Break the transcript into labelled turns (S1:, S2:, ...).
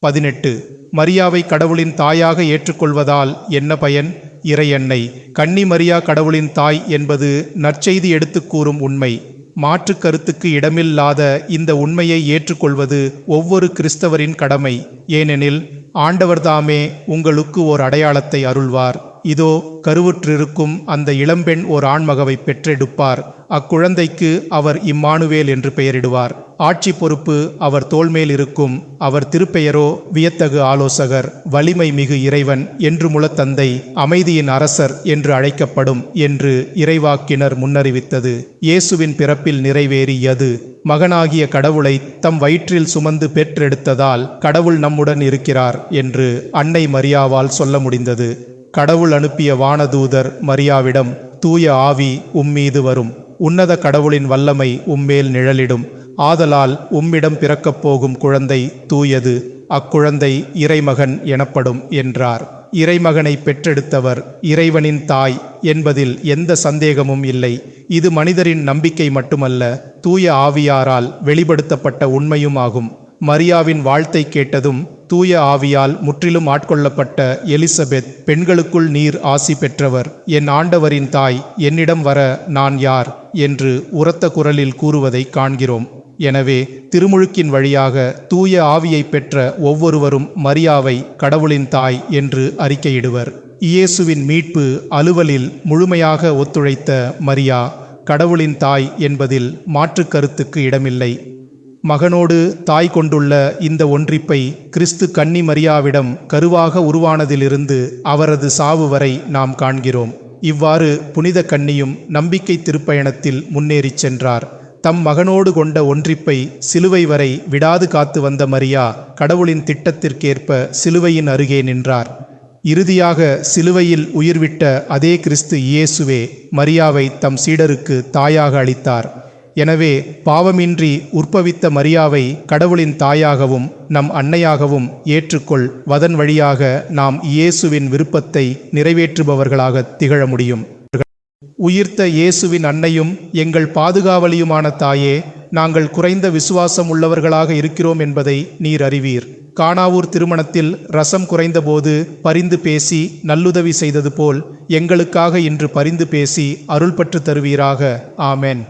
S1: பதினெட்டு. மரியாவை கடவுளின் தாயாக ஏற்றுக்கொள்வதால் என்ன பயன்? இறையன்னை. கன்னி மரியா கடவுளின் தாய் என்பது நற்செய்தி எடுத்துக் கூறும் உண்மை. மாற்று கருத்துக்கு இடமில்லாத இந்த உண்மையை ஏற்றுக்கொள்வது ஒவ்வொரு கிறிஸ்தவரின் கடமை. ஏனெனில் ஆண்டவர்தாமே உங்களுக்கு ஓர் அடையாளத்தை அருள்வார். இதோ கருவுற்றிருக்கும் அந்த இளம்பெண் ஓர் ஆண்மகவை பெற்றெடுப்பார். அக்குழந்தைக்கு அவர் இம்மானுவேல் என்று பெயரிடுவார். ஆட்சி பொறுப்பு அவர் தோள்மேல் இருக்கும். அவர் திருப்பெயரோ வியத்தகு ஆலோசகர் வலிமை மிகு இறைவன் என்று முளத்தந்தை அமைதியின் அரசர் என்று அழைக்கப்படும் என்று இறைவாக்கினர் முன்னறிவித்தது. இயேசுவின் பிறப்பில் நிறைவேறியது மகனாகிய கடவுளை தம் வயிற்றில் சுமந்து பெற்றெடுத்ததால் கடவுள் நம்முடன் இருக்கிறார் என்று அன்னை மரியாவால் சொல்ல முடிந்தது. கடவுள் அனுப்பிய வானதூதர் மரியாவிடம் தூய ஆவி உம்மீது வரும். உன்னத கடவுளின் வல்லமை உம்மேல் நிழலிடும். ஆதலால் உம்மிடம் பிறக்கப் போகும் குழந்தை தூயது. அக்குழந்தை இறைமகன் எனப்படும் என்றார். இறைமகனை பெற்றெடுத்தவர் இறைவனின் தாய் என்பதில் எந்த சந்தேகமும் இல்லை. இது மனிதரின் நம்பிக்கை மட்டுமல்ல தூய ஆவியாரால் வெளிப்படுத்தப்பட்ட உண்மையும் ஆகும். மரியாவின் வாழ்த்தை கேட்டதும் தூய ஆவியால் முற்றிலும் ஆட்கொள்ளப்பட்ட எலிசபெத் பெண்களுக்குள் நீர் ஆசி பெற்றவர். என் ஆண்டவரின் தாய் என்னிடம் வர நான் யார்? என்று உரத்த குரலில் கூறுவதை காண்கிறோம். எனவே திருமுழுக்கின் வழியாக தூய ஆவியை பெற்ற ஒவ்வொருவரும் மரியாவை கடவுளின் தாய் என்று அறிக்கையிடுவர். இயேசுவின் மீட்பு அலுவலில் முழுமையாக ஒத்துழைத்த மரியா கடவுளின் தாய் என்பதில் மாற்று கருத்துக்கு இடமில்லை. மகனோடு தாய் கொண்டுள்ள இந்த ஒன்றிப்பை கிறிஸ்து கன்னி மரியாவிடம் கருவாக உருவானதிலிருந்து அவரது சாவு வரை நாம் காண்கிறோம். இவ்வாறு புனித கன்னியும் நம்பிக்கை திருப்பயணத்தில் முன்னேறிச் சென்றார். தம் மகனோடு கொண்ட ஒன்றிப்பை சிலுவை வரை விடாது காத்து வந்த மரியா கடவுளின் திட்டத்திற்கேற்ப சிலுவையின் அருகே நின்றார். இறுதியாக சிலுவையில் உயிர்விட்ட அதே கிறிஸ்து இயேசுவே மரியாவை தம் சீடருக்கு தாயாக அளித்தார். எனவே பாவமின்றி உற்பவித்த மரியாவை கடவுளின் தாயாகவும் நம் அன்னையாகவும் ஏற்றுக்கொள். வதன் வழியாக நாம் இயேசுவின் விருப்பத்தை நிறைவேற்றுபவர்களாக திகழ முடியும். உயிர்த்த இயேசுவின் அன்னையும் எங்கள் பாதுகாவலியுமான தாயே நாங்கள் குறைந்த விசுவாசம் உள்ளவர்களாக இருக்கிறோம் என்பதை நீர் அறிவீர். காணாவூர் திருமணத்தில் ரசம் குறைந்தபோது பரிந்து பேசி நல்லுதவி செய்தது போல் எங்களுக்காக இன்று பரிந்து பேசி அருள்பற்று தருவீராக. ஆமேன்.